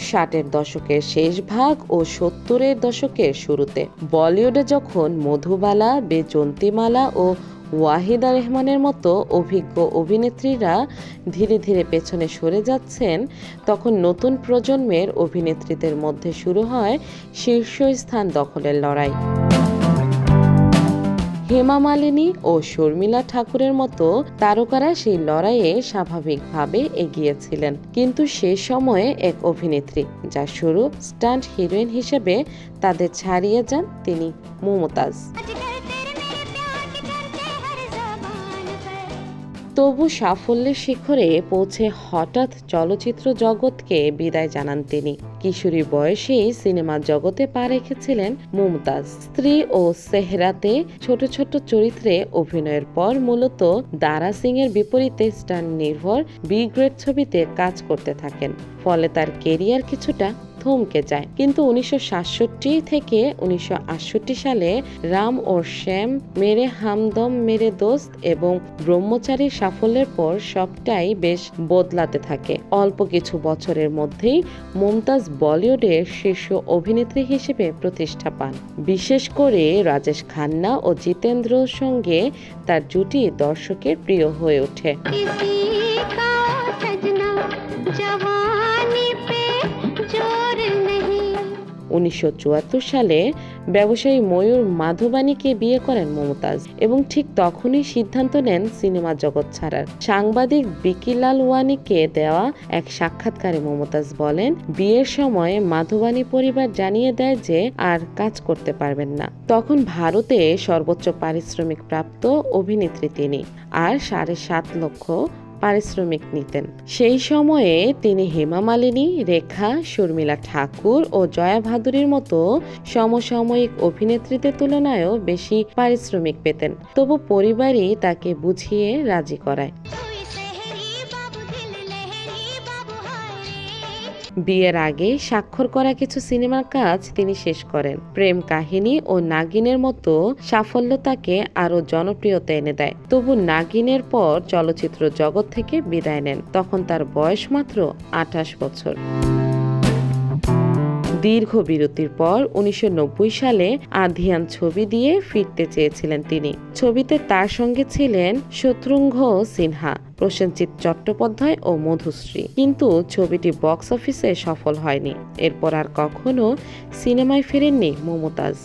ষাটের দশকের শেষ ভাগ ও সত্তরের দশকের শুরুতে, বলিউডে যখন মধুবালা, বেজন্তিমালা ও ওয়াহিদা রেহমানের মতো অভিজ্ঞ অভিনেত্রীরা ধীরে ধীরে পেছনে সরে যাচ্ছেন, তখন নতুন প্রজন্মের অভিনেত্রীদের মধ্যে শুরু হয় শীর্ষস্থান দখলের লড়াই। হেমা মালিনী ও শর্মিলা ঠাকুরের মতো তারকারা সেই লড়াইয়ে স্বাভাবিকভাবে এগিয়েছিলেন। কিন্তু সে সময়ে এক অভিনেত্রী যা শুরু স্টান্ট হিরোইন হিসেবে তাদের ছাড়িয়ে যান তিনি মমতাজ। তবু সাফল্যের শিখরে পৌঁছে হঠাৎ চলচ্চিত্র জগৎকে বিদায় জানান তিনি। কিশোরী বয়সেই সিনেমা জগতে পা রেখেছিলেন মুমতাজ। স্ত্রী ও সেহরাতে ছোট ছোট চরিত্রে অভিনয়ের পর মূলত দারা সিং এর বিপরীতে স্টান নির্ভর বি গ্রেড ছবিতে কাজ করতে থাকেন। ফলে তার কেরিয়ার কিছুটা থমকে যায়। কিন্তু উনিশশো সাতষট্টি থেকে উনিশশো আটষট্টি সালে রাম ও শ্যাম, মেরে হামদম, মেরে দোস্ত এবং ব্রহ্মচারীর সাফল্যের পর সবটাই বেশ বদলাতে থাকে। অল্প কিছু বছরের মধ্যেই মুমতাজ বলিউডের শীর্ষ অভিনেত্রী হিসেবে প্রতিষ্ঠা পান। বিশেষ করে রাজেশ খান্না ও জিতেন্দ্রর সঙ্গে তার জুটি দর্শকের প্রিয় হয়ে ওঠে। উনিশশো সালে ব্যবসায়ী ময়ূর মাধবানীকে বিয়ে করেন মমতাজ এবং ঠিক তখনই সিদ্ধান্ত নেন সিনেমা জগৎ ছাড়ার। সাংবাদিক বিকিলাল ওয়ানিকে দেওয়া এক সাক্ষাৎকারে মমতাজ বলেন, বিয়ের সময় মাধবানী পরিবার জানিয়ে দেয় যে আর কাজ করতে পারবেন না। তখন ভারতে সর্বোচ্চ পারিশ্রমিক প্রাপ্ত অভিনেত্রী তিনি। আর সাড়ে সাত লক্ষ পারিশ্রমিক নিতেন। সেই সময়ে তিনি হেমা মালিনী, রেখা, শর্মিলা ঠাকুর ও জয়া ভাদুরীর মতো সমসাময়িক অভিনেত্রীদের তুলনায়ও বেশি পারিশ্রমিক পেতেন। তবু পরিবারই তাকে বুঝিয়ে রাজি করায়। বিয়ের আগে স্বাক্ষর করা কিছু সিনেমার কাজ তিনি শেষ করেন। প্রেম কাহিনী ও নাগিনের মতো সাফল্য তাকে আরও জনপ্রিয়তা এনে দেয়। তবু নাগিনের পর চলচ্চিত্র জগৎ থেকে বিদায় নেন। তখন তার বয়স মাত্র আঠাশ বছর। দীর্ঘ বিরতির পর উনিশশো নব্বই সালে আধিয়ান ছবি দিয়ে ফিরতে চেয়েছিলেন তিনি। ছবিতে তার সঙ্গে ছিলেন শত্রুঘ সিনহা, প্রসেনজিৎ চট্টোপাধ্যায় ও মধুশ্রী। কিন্তু ছবিটি বক্স অফিসে সফল হয়নি। এরপর আর কখনো সিনেমায় ফেরেননি মমতাজ।